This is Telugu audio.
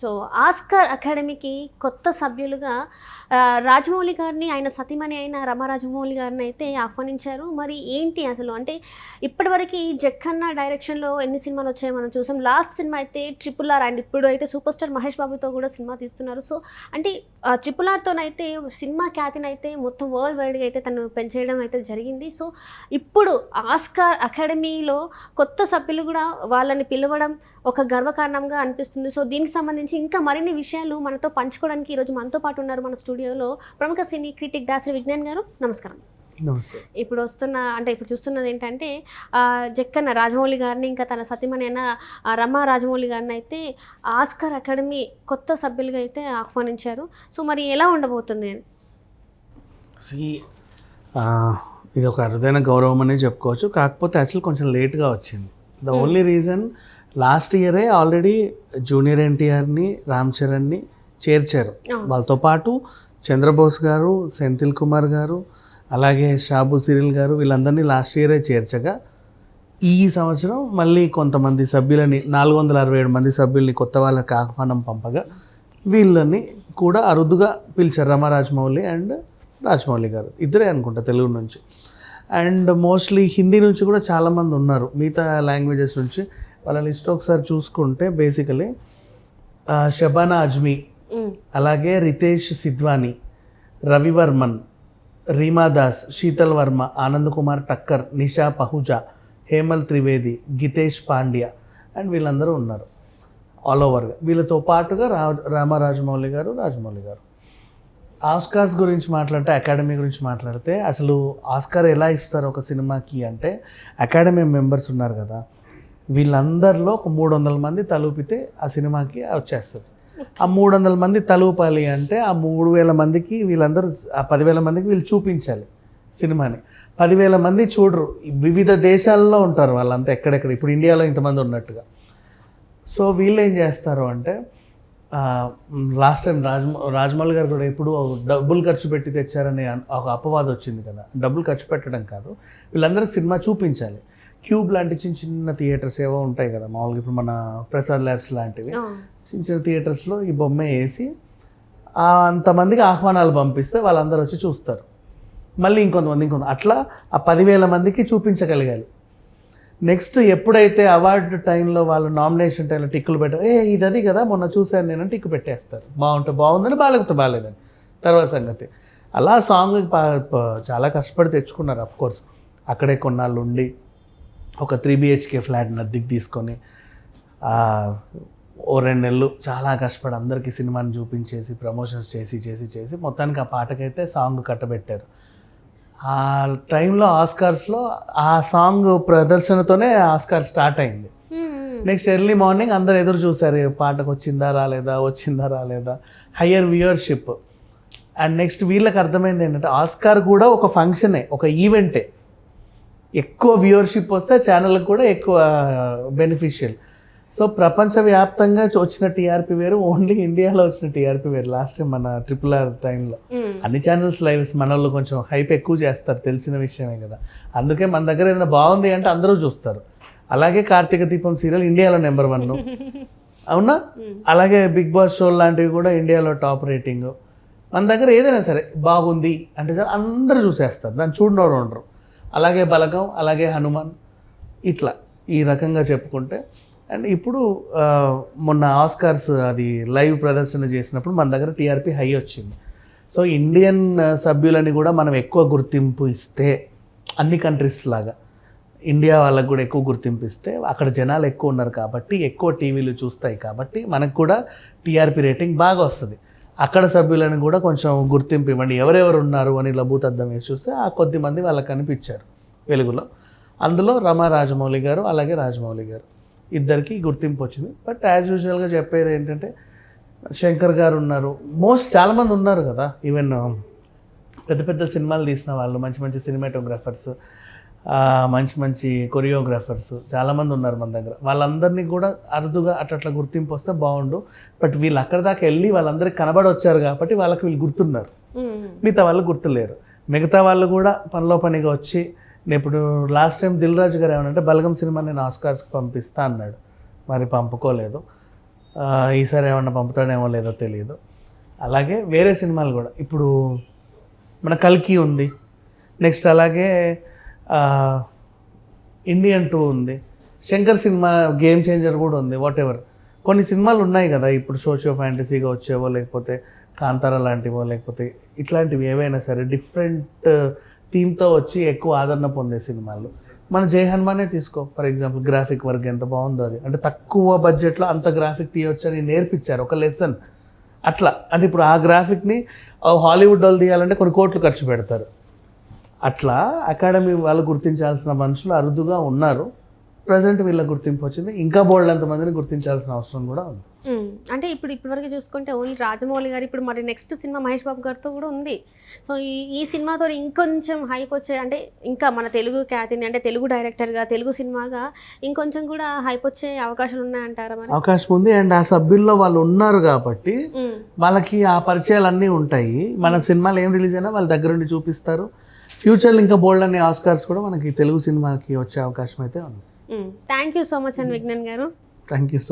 సో ఆస్కార్ అకాడమీకి కొత్త సభ్యులుగా రాజమౌళి గారిని ఆయన సతీమణి అయిన రమారాజమౌళి గారిని అయితే ఆహ్వానించారు. మరి ఏంటి అసలు? అంటే ఇప్పటివరకు జక్కన్న డైరెక్షన్లో ఎన్ని సినిమాలు వచ్చాయో మనం చూసాం. లాస్ట్ సినిమా అయితే ట్రిపుల్ ఆర్ అండ్ ఇప్పుడు అయితే సూపర్ స్టార్ మహేష్ బాబుతో కూడా సినిమా తీస్తున్నారు. సో అంటే ట్రిపుల్ ఆర్తోనైతే సినిమా ఖ్యాతిని అయితే మొత్తం వరల్డ్ వైడ్గా అయితే తను పెంచేయడం అయితే జరిగింది. సో ఇప్పుడు ఆస్కార్ అకాడమీలో కొత్త సభ్యులు కూడా వాళ్ళని పిలవడం ఒక గర్వకారణంగా అనిపిస్తుంది. సో దీనికి సంబంధించి ఇంకా మరిన్ని విషయాలు మనతో పంచుకోవడానికి ఈరోజు మనతో పాటు ఉన్నారు మన స్టూడియోలో ప్రముఖ సినీ క్రిటిక్ దాసరి విజ్ఞాన్ గారు. నమస్కారం. ఇప్పుడు వస్తున్న అంటే ఇప్పుడు చూస్తున్నది ఏంటంటే జక్కన్న రాజమౌళి గారిని ఇంకా తన సతీమణి అయిన ఆ, రమ రాజమౌళి గారిని అయితే ఆస్కార్ అకాడమీ కొత్త సభ్యులుగా అయితే ఆహ్వానించారు. సో మరి ఎలా ఉండబోతుంది? ఇది ఒక అరుదైన గౌరవం అనే చెప్పుకోవచ్చు. కాకపోతే యాక్చువల్ కొంచెం లేట్గా వచ్చింది. ద ఓన్లీ రీజన్ లాస్ట్ ఇయరే ఆల్రెడీ జూనియర్ ఎన్టీఆర్ని రామ్ చరణ్ని చేర్చారు. వాళ్ళతో పాటు చంద్రబోస్ గారు సెంథిల్ కుమార్ గారు అలాగే షాబు సిరిల్ గారు వీళ్ళందరినీ లాస్ట్ ఇయరే చేర్చగా ఈ సంవత్సరం మళ్ళీ కొంతమంది సభ్యులని నాలుగు వందల అరవై ఏడు మంది సభ్యుల్ని కొత్త వాళ్ళకి ఆహ్వానం పంపగా వీళ్ళని కూడా అరుదుగా పిలిచారు రమ రాజమౌళి అండ్ రాజమౌళి గారు. ఇద్దరే అనుకుంటా తెలుగు నుంచి. అండ్ మోస్ట్లీ హిందీ నుంచి కూడా చాలామంది ఉన్నారు. మిగతా లాంగ్వేజెస్ నుంచి వాళ్ళ లిస్ట్ ఒకసారి చూసుకుంటే బేసికలీ షబానా అజ్మీ అలాగే రితేష్ సిద్వాని రవివర్మన్ రీమా దాస్ శీతల్ వర్మ ఆనంద్ కుమార్ టక్కర్ నిషా పహుజా హేమల్ త్రివేది గితేష్ పాండ్య అండ్ వీళ్ళందరూ ఉన్నారు. ఆల్ ఓవర్గా వీళ్ళతో పాటుగా రా రామ రాజమౌళి గారు రాజమౌళి గారు. ఆస్కార్స్ గురించి మాట్లాడితే అకాడమీ గురించి మాట్లాడితే అసలు ఆస్కార్ ఎలా ఇస్తారు ఒక సినిమాకి అంటే అకాడమీ మెంబర్స్ ఉన్నారు కదా వీళ్ళందరిలో ఒక మూడు వందల మంది తలూపితే ఆ సినిమాకి వచ్చేస్తుంది. ఆ మూడు వందల మంది తలూపాలి అంటే ఆ మూడు వేల మందికి వీళ్ళందరూ ఆ పదివేల మందికి వీళ్ళు చూపించాలి సినిమాని. పదివేల మంది చూడరు. వివిధ దేశాల్లో ఉంటారు వాళ్ళంతా ఎక్కడెక్కడ. ఇప్పుడు ఇండియాలో ఇంతమంది ఉన్నట్టుగా. సో వీళ్ళు ఏం చేస్తారు అంటే లాస్ట్ టైం రాజ్ రాజమౌళి గారు కూడా ఎప్పుడు డబ్బులు ఖర్చు పెట్టి తెచ్చారనే ఒక అపవాదం వచ్చింది కదా. డబ్బులు ఖర్చు పెట్టడం కాదు. వీళ్ళందరూ సినిమా చూపించాలి. క్యూబ్ లాంటి చిన్న చిన్న థియేటర్స్ ఏవో ఉంటాయి కదా మామూలుగా ఇప్పుడు మన ప్రసాద్ ల్యాబ్స్ లాంటివి. చిన్న చిన్న థియేటర్స్లో ఈ బొమ్మ వేసి అంతమందికి ఆహ్వానాలు పంపిస్తే వాళ్ళందరూ వచ్చి చూస్తారు. మళ్ళీ ఇంకొంతమంది ఇంకొంత అట్లా ఆ పదివేల మందికి చూపించగలగాలి. నెక్స్ట్ ఎప్పుడైతే అవార్డు టైంలో వాళ్ళు నామినేషన్ టైంలో టిక్కులు పెట్టారు ఏ ఇది అది కదా మొన్న చూశాను నేను టిక్కు పెట్టేస్తారు. బాగుంటే బాగుందని బాగాలేకపోతే బాగాలేదని. తర్వాత సంగతి. అలా సాంగ్ చాలా కష్టపడి తెచ్చుకున్నారు అఫ్ కోర్స్ అక్కడే కొన్నాళ్ళు ఉండి. ఒక త్రీ బిహెచ్కే ఫ్లాట్ అద్దెకి తీసుకొని ఓ రెండు నెలలు చాలా కష్టపడి అందరికీ సినిమాని చూపించేసి ప్రమోషన్స్ చేసి చేసి చేసి మొత్తానికి ఆ పాటకైతే సాంగ్ కట్టబెట్టారు. ఆ టైంలో ఆస్కార్స్లో ఆ సాంగ్ ప్రదర్శనతోనే ఆస్కార్ స్టార్ట్ అయింది. నెక్స్ట్ ఎర్లీ మార్నింగ్ అందరు ఎదురు చూస్తారు ఈ పాటకు వచ్చిందా రాలేదా వచ్చిందా రాలేదా? Higher viewership. అండ్ నెక్స్ట్ వీళ్ళకి అర్థమైంది ఏంటంటే ఆస్కార్ కూడా ఒక ఫంక్షనే ఒక ఈవెంటే. ఎక్కువ వ్యూయర్షిప్ వస్తే ఛానల్కి కూడా ఎక్కువ బెనిఫిషియల్ సో ప్రపంచవ్యాప్తంగా వచ్చిన టీఆర్పీ వేరు ఓన్లీ ఇండియాలో వచ్చిన టీఆర్పీ వేరు. లాస్ట్ టైం మన ట్రిపుల్ ఆర్ టైంలో అన్ని ఛానల్స్ లైవ్స్ మన వాళ్ళు కొంచెం హైప్ ఎక్కువ చేస్తారు తెలిసిన విషయమే కదా. అందుకే మన దగ్గర ఏదైనా బాగుంది అంటే అందరూ చూస్తారు. అలాగే కార్తీక దీపం సీరియల్ ఇండియాలో నెంబర్ వన్ అవునా? అలాగే బిగ్ బాస్ షో లాంటివి కూడా ఇండియాలో టాప్ రేటింగ్ మన దగ్గర ఏదైనా సరే బాగుంది అంటే అందరూ చూసేస్తారు. దాన్ని చూడనోరు ఉండరు. అలాగే బలగం అలాగే హనుమాన్ ఇట్లా ఈ రకంగా చెప్పుకుంటే. అండ్ ఇప్పుడు మొన్న ఆస్కార్స్ అది లైవ్ ప్రదర్శన చేసినప్పుడు మన దగ్గర టీఆర్పీ హై వచ్చింది. సో ఇండియన్ సభ్యులని కూడా మనం ఎక్కువ గుర్తింపు ఇస్తే అన్ని కంట్రీస్ లాగా ఇండియా వాళ్ళకు కూడా ఎక్కువ గుర్తింపు ఇస్తే అక్కడ జనాలు ఎక్కువ ఉన్నారు కాబట్టి ఎక్కువ టీవీలు చూస్తాయి కాబట్టి మనకు కూడా టీఆర్పీ రేటింగ్ బాగా వస్తుంది. అక్కడ సభ్యులను కూడా కొంచెం గుర్తింపు ఇవ్వండి. ఎవరెవరు ఉన్నారు అని ఇలా భూతద్దం వేసి చూస్తే ఆ కొద్ది మంది వాళ్ళకి కనిపించారు వెలుగులో. అందులో రమా రాజమౌళి గారు అలాగే రాజమౌళి గారు. ఇద్దరికి గుర్తింపు వచ్చింది. బట్ యాజ్ యూజువల్గా చెప్పేది ఏంటంటే శంకర్ గారు ఉన్నారు. మోస్ట్ చాలామంది ఉన్నారు కదా. ఈవెన్ um, పెద్ద పెద్ద సినిమాలు తీసిన వాళ్ళు మంచి మంచి సినిమాటోగ్రాఫర్స్ మంచి మంచి కొరియోగ్రాఫర్స్ చాలామంది ఉన్నారు మన దగ్గర. వాళ్ళందరినీ కూడా అరుదుగా అట్లా గుర్తింపు వస్తే బాగుండు. బట్ వీళ్ళు అక్కడ దాకా వెళ్ళి వాళ్ళందరికీ కనబడి వచ్చారు కాబట్టి వాళ్ళకి వీళ్ళు గుర్తున్నారు. మిగతా వాళ్ళు గుర్తులేరు. మిగతా వాళ్ళు కూడా పనిలో పనిగా వచ్చి నేను ఇప్పుడు లాస్ట్ టైం దిల్ రాజు గారు ఏమనంటే బలగం సినిమా నేను ఆస్కార్స్కి పంపిస్తా అన్నాడు. మరి పంపుకోలేదు. ఈసారి ఏమన్నా పంపుతాడేమో లేదో తెలియదు అలాగే వేరే సినిమాలు కూడా. ఇప్పుడు మన కల్కి ఉంది. నెక్స్ట్ అలాగే ఇండియన్ టూ ఉంది. శంకర్ సినిమా గేమ్ చేంజర్ కూడా ఉంది వాట్ ఎవర్ కొన్ని సినిమాలు ఉన్నాయి కదా ఇప్పుడు సోషియో ఫ్యాంటసీగా వచ్చేవో లేకపోతే కాంతార లాంటివో లేకపోతే ఇట్లాంటివి ఏవైనా సరే డిఫరెంట్ థీమ్తో వచ్చి ఎక్కువ ఆదరణ పొందే సినిమాలు. మన జై హనుమానే తీసుకో ఫర్ ఎగ్జాంపుల్ గ్రాఫిక్ వర్క్ ఎంత బాగుందో అది. అంటే తక్కువ బడ్జెట్లో అంత గ్రాఫిక్ తీయొచ్చని నేర్పించారు ఒక లెసన్ అట్లా. అంటే ఇప్పుడు ఆ గ్రాఫిక్ని హాలీవుడ్ వాళ్ళు తీయాలంటే కొన్ని కోట్లు ఖర్చు పెడతారు. అట్లా అకాడమీ వాళ్ళు గుర్తించాల్సిన మనుషులు అరుదుగా ఉన్నారు. ప్రజెంట్ వీళ్ళ గుర్తింపు వచ్చింది. ఇంకా బోల్డ్ మందిని గుర్తించాల్సిన అవసరం కూడా ఉంది. అంటే ఇప్పుడు ఇప్పటివరకు చూసుకుంటే ఓన్లీ రాజమౌళి గారు ఇప్పుడు మరి నెక్స్ట్ సినిమా మహేష్ బాబు గారితో కూడా ఉంది. సో ఈ ఈ సినిమాతో ఇంకొంచెం హైప్ వచ్చే అంటే ఇంకా మన తెలుగు ఖ్యాతిని అంటే తెలుగు డైరెక్టర్గా తెలుగు సినిమాగా ఇంకొంచెం కూడా హైప్ వచ్చే అవకాశాలు ఉన్నాయంటారా మరి? అవకాశం ఉంది. అండ్ ఆ సభ్యుల్లో వాళ్ళు ఉన్నారు కాబట్టి. వాళ్ళకి ఆ పరిచయాలు అన్నీ ఉంటాయి. మన సినిమాలు ఏం రిలీజ్ అయినా వాళ్ళ దగ్గర నుండి చూపిస్తారు. ఫ్యూచర్లో ఇంకా బోల్డ్ అనే ఆస్కార్స్ కూడా మనకి తెలుగు సినిమాకి వచ్చే అవకాశం అయితే ఉంది. థ్యాంక్ యూ సో మచ్ అండి విజ్ఞాన్ గారు. Thank you so